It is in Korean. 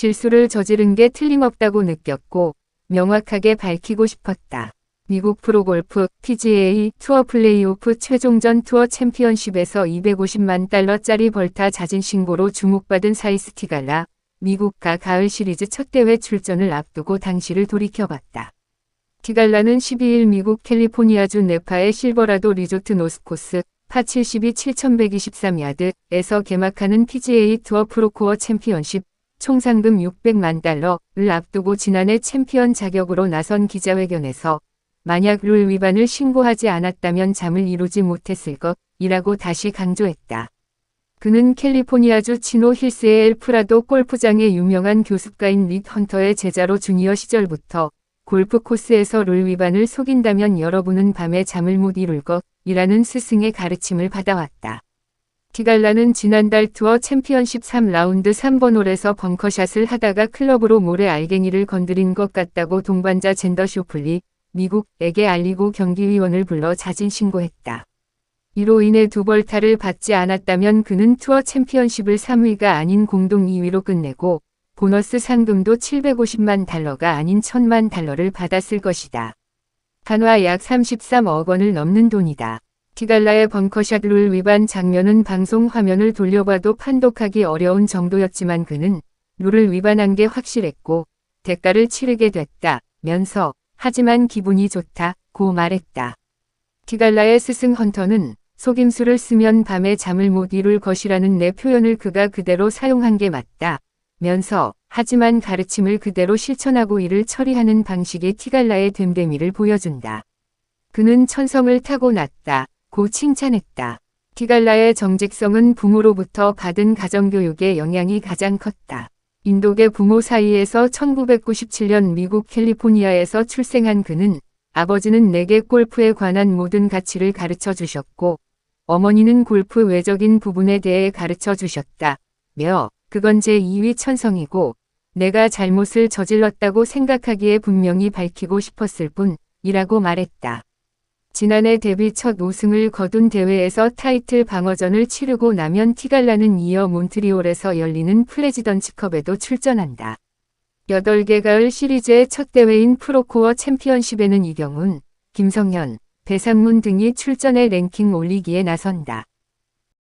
실수를 저지른 게 틀림없다고 느꼈고 명확하게 밝히고 싶었다. 미국 프로골프 PGA 투어 플레이오프 최종전 투어 챔피언십에서 250만 달러짜리 벌타 자진 신고로 주목받은 사이스 티갈라. 미국과 가을 시리즈 첫 대회 출전을 앞두고 당시를 돌이켜봤다. 티갈라는 12일 미국 캘리포니아주 네파의 실버라도 리조트 노스코스 파72 7123야드에서 개막하는 PGA 투어 프로코어 챔피언십 총 상금 600만 달러를 앞두고 지난해 챔피언 자격으로 나선 기자회견에서 만약 룰 위반을 신고하지 않았다면 잠을 이루지 못했을 것이라고 다시 강조했다. 그는 캘리포니아주 치노 힐스의 엘프라도 골프장의 유명한 교습가인 릭 헌터의 제자로 주니어 시절부터 골프 코스에서 룰 위반을 속인다면 여러분은 밤에 잠을 못 이룰 것이라는 스승의 가르침을 받아왔다. 티갈라는 지난달 투어 챔피언십 3라운드 3번 홀에서 벙커샷을 하다가 클럽으로 모래 알갱이를 건드린 것 같다고 동반자 젠더 쇼플리, 미국에게 알리고 경기위원을 불러 자진 신고했다. 이로 인해 두 벌타를 받지 않았다면 그는 투어 챔피언십을 3위가 아닌 공동 2위로 끝내고 보너스 상금도 750만 달러가 아닌 1000만 달러를 받았을 것이다. 한화 약 33억 원을 넘는 돈이다. 티갈라의 벙커샷 룰 위반 장면은 방송 화면을 돌려봐도 판독하기 어려운 정도였지만 그는 룰을 위반한 게 확실했고 대가를 치르게 됐다. 면서 하지만 기분이 좋다. 고 말했다. 티갈라의 스승 헌터는 속임수를 쓰면 밤에 잠을 못 이룰 것이라는 내 표현을 그가 그대로 사용한 게 맞다. 면서 하지만 가르침을 그대로 실천하고 이를 처리하는 방식의 티갈라의 됨됨이를 보여준다. 그는 천성을 타고났다. 고 칭찬했다. 티갈라의 정직성은 부모로부터 받은 가정교육의 영향이 가장 컸다. 인도계 부모 사이에서 1997년 미국 캘리포니아에서 출생한 그는 아버지는 내게 골프에 관한 모든 가치를 가르쳐 주셨고 어머니는 골프 외적인 부분에 대해 가르쳐 주셨다. 며 그건 제 2위 천성이고 내가 잘못을 저질렀다고 생각하기에 분명히 밝히고 싶었을 뿐이라고 말했다. 지난해 데뷔 첫 우승을 거둔 대회에서 타이틀 방어전을 치르고 나면 티갈라는 이어 몬트리올에서 열리는 플레지던츠컵에도 출전한다. 8개 가을 시리즈의 첫 대회인 프로코어 챔피언십에는 이경훈, 김성현, 배상문 등이 출전해 랭킹 올리기에 나선다.